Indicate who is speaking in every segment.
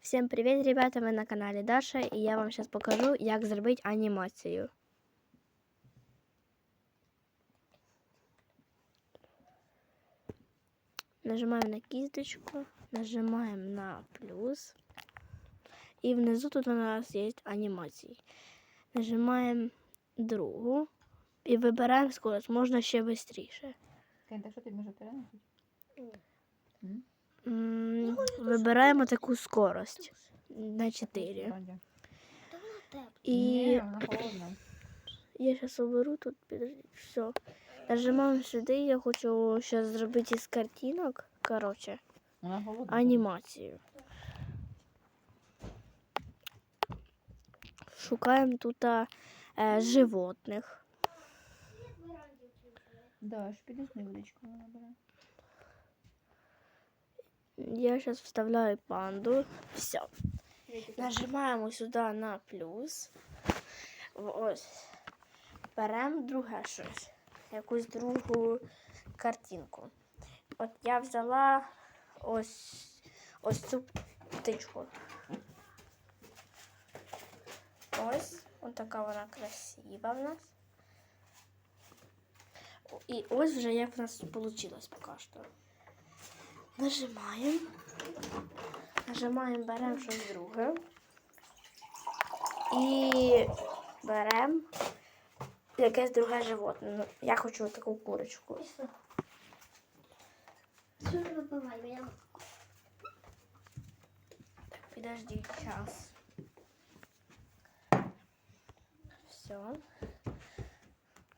Speaker 1: Всем привет, ребята! Вы на канале Даша, и я вам сейчас покажу, як зробити анімацію. Нажимаем на кисточку, нажимаем на плюс, и внизу тут у нас есть анимации. Нажимаем другу і вибираємо скорость, можна ще швидше.
Speaker 2: Кень, так що ти може переносити?
Speaker 1: М, Вибираємо таку скорость на 4. І я зараз оберу тут, все. Нажимаємо сюди, я хочу зараз зробити із картинок, коротше, анімацію. Шукаємо тут е, животних.
Speaker 2: Да, ж піди невеличку бере.
Speaker 1: Я зараз вставляю панду. Все. Нажимаємо сюди на плюс. Ось. Беремо друге щось. Якусь другу картинку. От я взяла ось, ось цю птичку. Ось. Ось така вона красива в нас. І ось вже як в нас вийшло поки що. Нажимаємо. Нажимаємо, беремо щось друге. І беремо якесь друге животне. Ну, я хочу таку курочку. Так, підожди час. Все.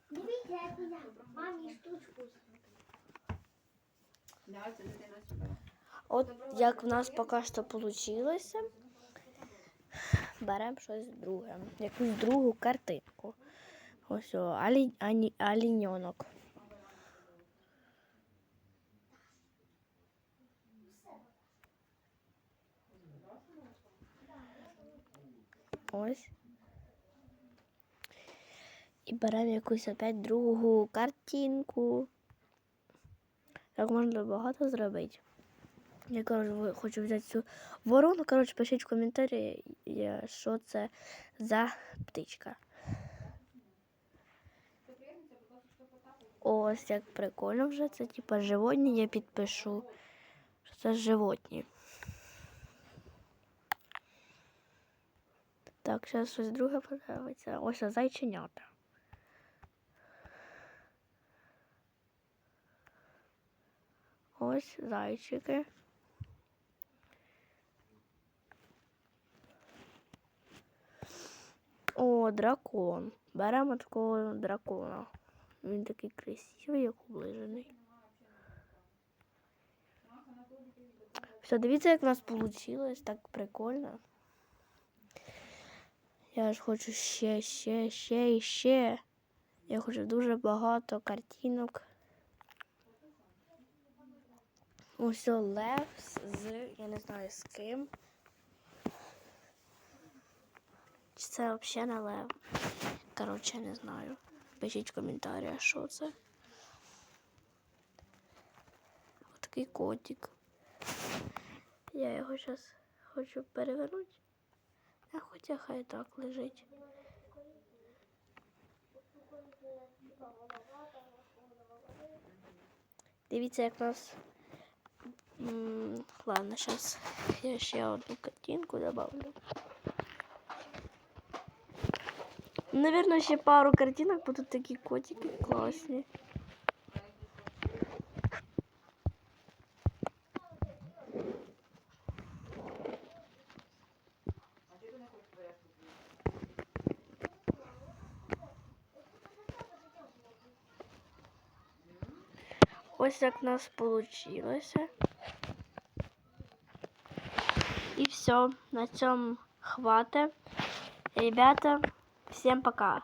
Speaker 3: Дивіться, як я мамі штучку.
Speaker 2: Себе.
Speaker 1: От як в нас поки що вийшло. Беремо щось друге. Якусь другу картинку. Ось о, алі, ані, аліньонок. Ось. І беремо якусь опять другу картинку. Так можна багато зробити. Я коротше, хочу взяти цю ворону. Коротше, пишіть в коментарі, що це за птичка. Ось як прикольно вже. Це типа животні, я підпишу. Що це животні. Так, зараз щось друге подивиться. Ось зайченята. Ось зайчики. О, дракон. Беремо такого дракона. Він такий красивий, як оближений. Все, дивіться, як в нас вийшло. Так прикольно. Я ж хочу ще, ще, ще і ще. Я хочу дуже багато картинок. Ось лев з, я не знаю з ким. Чи це взагалі не лев? Коротше, не знаю. Пишіть в коментарях, що це. Ось такий котик. Я його зараз хочу перевернути. А хоча хай так лежить. Дивіться, як нас. Ладно, сейчас я ще одну картинку добавлю. Наверное, ще пару картинок будуть такі котики класні. Ось як в нас вийшло. І все, на цьому хватить. Ребята, всем пока.